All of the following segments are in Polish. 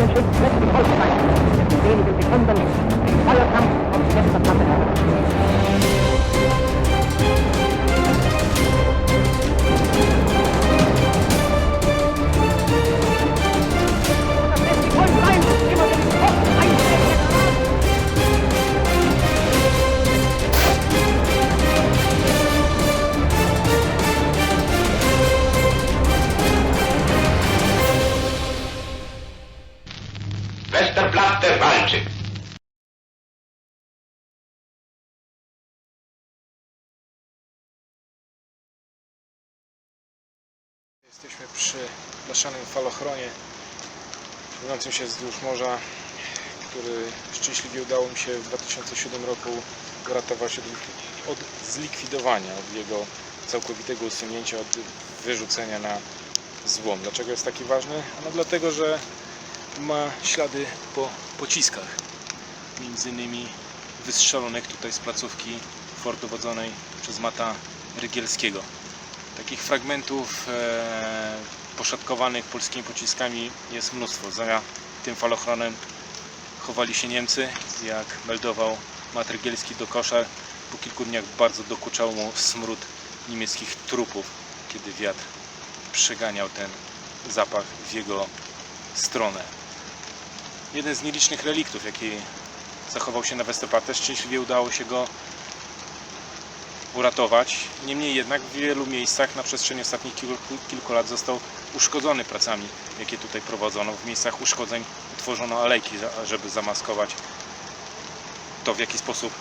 Championship letzten Volkswagen, in die Feuerkampf und Wettbewerb Westerplatte walczy Jesteśmy przy blaszanym falochronie ciągnącym się wzdłuż morza, który szczęśliwie udało mi się w 2007 roku uratować od, od zlikwidowania, od jego całkowitego usunięcia, od wyrzucenia na złom. Dlaczego jest taki ważny? No dlatego, że ma ślady po pociskach, między innymi wystrzelonych tutaj z placówki fortu wodzonej przez Mata Rygielskiego. Takich fragmentów e, poszatkowanych polskimi pociskami jest mnóstwo. Za tym falochronem chowali się Niemcy, jak meldował Mat Rygielski do kosza. Po kilku dniach bardzo dokuczał mu smród niemieckich trupów, kiedy wiatr przeganiał ten zapach w jego stronę. Jeden z nielicznych reliktów, jaki zachował się na Westerplatte. Szczęśliwie udało się go uratować. Niemniej jednak w wielu miejscach na przestrzeni ostatnich kilku, kilku lat został uszkodzony pracami, jakie tutaj prowadzono. W miejscach uszkodzeń utworzono alejki, żeby zamaskować to, w jaki sposób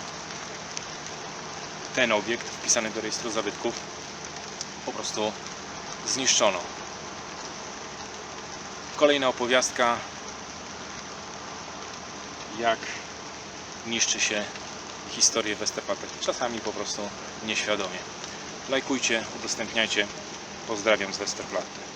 ten obiekt wpisany do rejestru zabytków po prostu zniszczono. Kolejna opowiastka jak niszczy się historię Westerplatte. Czasami po prostu nieświadomie. Lajkujcie, udostępniajcie. Pozdrawiam z Westerplatte.